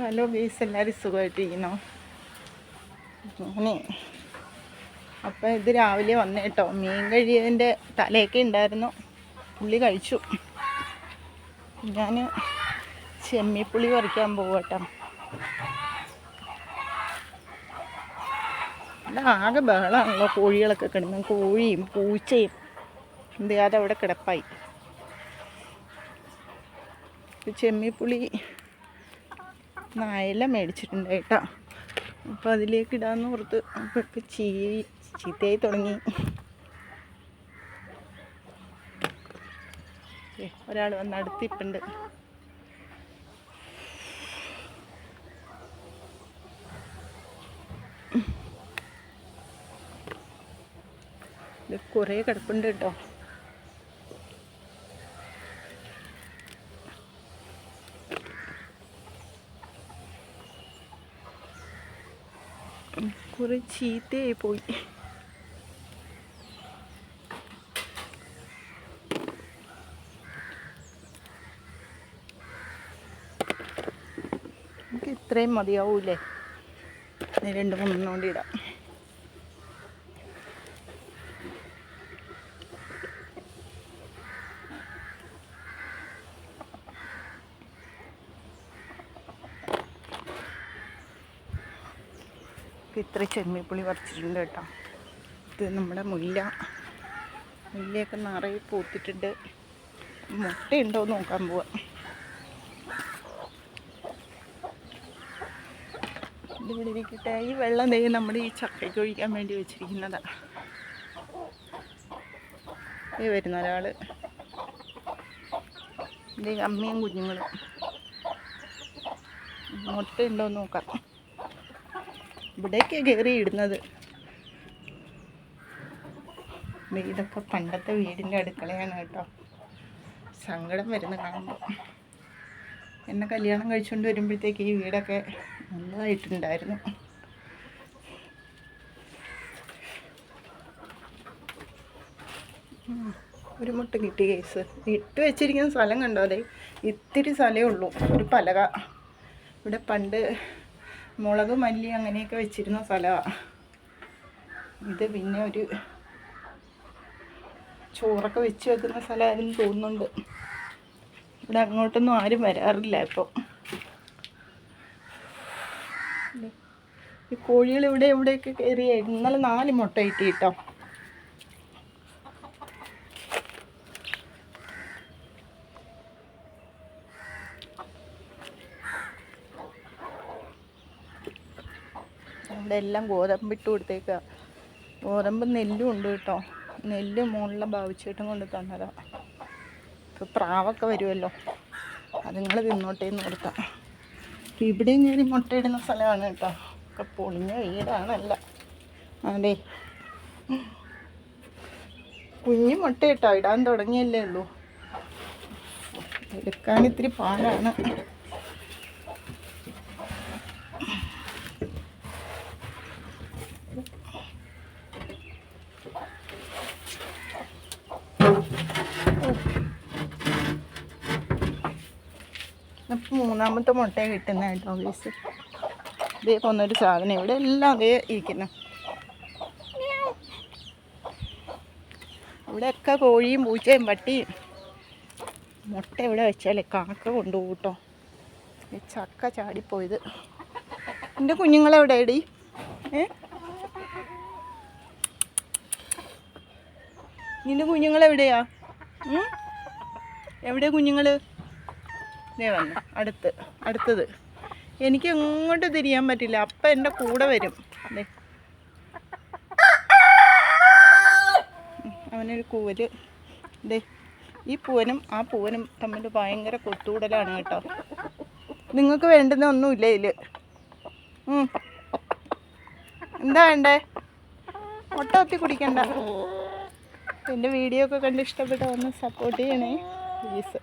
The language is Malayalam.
ഹലോ ഗേസ് എല്ലാവരും സുഖമായിട്ടിരിക്കുന്നു? ഞാനേ അപ്പം ഇത് രാവിലെ വന്നേട്ടോ മീൻ കഴിയതിന്റെ തലയൊക്കെ ഉണ്ടായിരുന്നു. പുള്ളി കഴിച്ചു. ഞാൻ ചെമ്മിപ്പുളി പറിക്കാൻ ഇവിടെ ആകെ ബഹളമാണല്ലോ കോഴികളൊക്കെ കിടന്നു. കോഴിയും പൂച്ചയും. എന്ത് അവിടെ കിടപ്പായി. ചെമ്മിപ്പുളി നായല മേടിച്ചിട്ടുണ്ട് കേട്ടോ. അപ്പോൾ അതിലേക്ക് ഇടാമെന്ന് ഓർത്ത് അപ്പോൾ ഇപ്പം ചീ ചീത്തയായി തുടങ്ങി. ഒരാൾ വന്ന് അടുത്തിപ്പുണ്ട്. കുറേ കിടപ്പുണ്ട് കേട്ടോ. കുറെ ചീത്തയായി പോയി നമുക്ക് ഇത്രയും മതിയാവൂലേ രണ്ട് മൂന്നെണ്ണം കൊണ്ട് ഇത്ര ചെമ്മിപ്പുളി പറിച്ചിട്ടുണ്ട് കേട്ടോ. ഇത് നമ്മുടെ മുല്ല. മുല്ലയൊക്കെ നിറയെ പൂത്തിട്ടുണ്ട്. മുട്ടയുണ്ടോ നോക്കാൻ പോവാ. ഇതിവിടെ ഇരിക്കട്ടെ. ഈ വെള്ളം ദൈവം നമ്മുടെ ഈ ചക്കയ്ക്ക് ഒഴിക്കാൻ വേണ്ടി വെച്ചിരിക്കുന്നതാണ് ഈ വരുന്ന ഇത് അമ്മയും കുഞ്ഞുങ്ങളും. മുട്ടയുണ്ടോ നോക്കാം. ഇവിടേക്ക് കയറി ഇടുന്നത് ഇതൊക്കെ പണ്ടത്തെ വീടിന്റെ അടുക്കളയാണ് കേട്ടോ. സങ്കടം വരുന്ന കാണുമ്പോൾ എന്നെ കല്യാണം കഴിച്ചുകൊണ്ട് വരുമ്പോഴത്തേക്ക് ഈ വീടൊക്കെ നല്ലതായിട്ടുണ്ടായിരുന്നു. ഒരു മുട്ട കിട്ടി കേസ്. ഇട്ട് വെച്ചിരിക്കുന്ന സ്ഥലം കണ്ടോ? അതെ ഇത്തിരി സ്ഥലമേ ഉള്ളൂ. ഒരു പലക. ഇവിടെ പണ്ട് മുളക് മല്ലി അങ്ങനെയൊക്കെ വെച്ചിരുന്ന സ്ഥലമാണ് ഇത് പിന്നെ ഒരു ചോറൊക്കെ വെച്ച് വെക്കുന്ന സ്ഥലമായിരുന്നു തോന്നുന്നുണ്ട്. ഇവിടെ അങ്ങോട്ടൊന്നും ആരും വരാറില്ല ഇപ്പോൾ ഈ കോഴികൾ ഇവിടെ എവിടെയൊക്കെ കയറിയായിരുന്നു ഇന്നലെ നാല് മുട്ട കിട്ടി കേട്ടോ അവിടെ എല്ലാം ഗോതമ്പിട്ട് കൊടുത്തേക്കുക ഗോതമ്പ് നെല്ലും ഉണ്ട് കേട്ടോ. നെല്ല് മുകളിലെ ഭാവിച്ചേട്ടും കൊണ്ട് തന്നതാ. ഇപ്പോൾ പ്രാവൊക്കെ വരുമല്ലോ അതുങ്ങൾ തിന്നോട്ടേ എന്ന് ഓർത്താ. ഇവിടെയും കയറി മുട്ടയിടുന്ന സ്ഥലമാണ് കേട്ടോ. ഒക്കെ പൊളിഞ്ഞ വീടാണല്ല. അതെ. കുഞ്ഞു മുട്ട കേട്ടോ ഇടാൻ തുടങ്ങിയല്ലേ ഉള്ളൂ. എടുക്കാൻ ഇത്തിരി പാടാണ്. ഇപ്പം മൂന്നാമത്തെ മുട്ട കിട്ടുന്ന കേട്ടോ ഗീസ് ഇതേ പോകുന്നൊരു സാധനം. ഇവിടെ എല്ലാം അതേ ഇരിക്കുന്നു. ഇവിടെയൊക്കെ കോഴിയും പൂച്ചയും പട്ടിയും. മുട്ട ഇവിടെ വെച്ചാലേ കാക്ക കൊണ്ടുപോട്ടോ ചക്ക ചാടിപ്പോയത്. എന്റെ കുഞ്ഞുങ്ങളെവിടെ എടി ഏ? നിന്റെ കുഞ്ഞുങ്ങളെവിടെയാ എവിടെ എവിടെയാ ദേ വന്നു അടുത്ത് അടുത്തത്. എനിക്ക് എങ്ങോട്ട് തിരിയാൻ പറ്റില്ല. അപ്പ എന്റെ കൂടെ വരും. അതെ അവനൊരു കൂവൽ. ദേ ഈ പൂവനും ആ പൂവനും തമ്മിൽ ഭയങ്കര കൊത്തുകൂടലാണ് കേട്ടോ. നിങ്ങൾക്ക് വേണ്ടുന്ന ഒന്നുമില്ല ഇതിൽ എന്താ വേണ്ടേ? മുട്ട ഒത്തി കുടിക്കണ്ട. എന്റെ വീഡിയോ ഒക്കെ കണ്ട് ഇഷ്ടപ്പെട്ട ഒന്ന് സപ്പോർട്ട് ചെയ്യണേ. പ്ലീസ്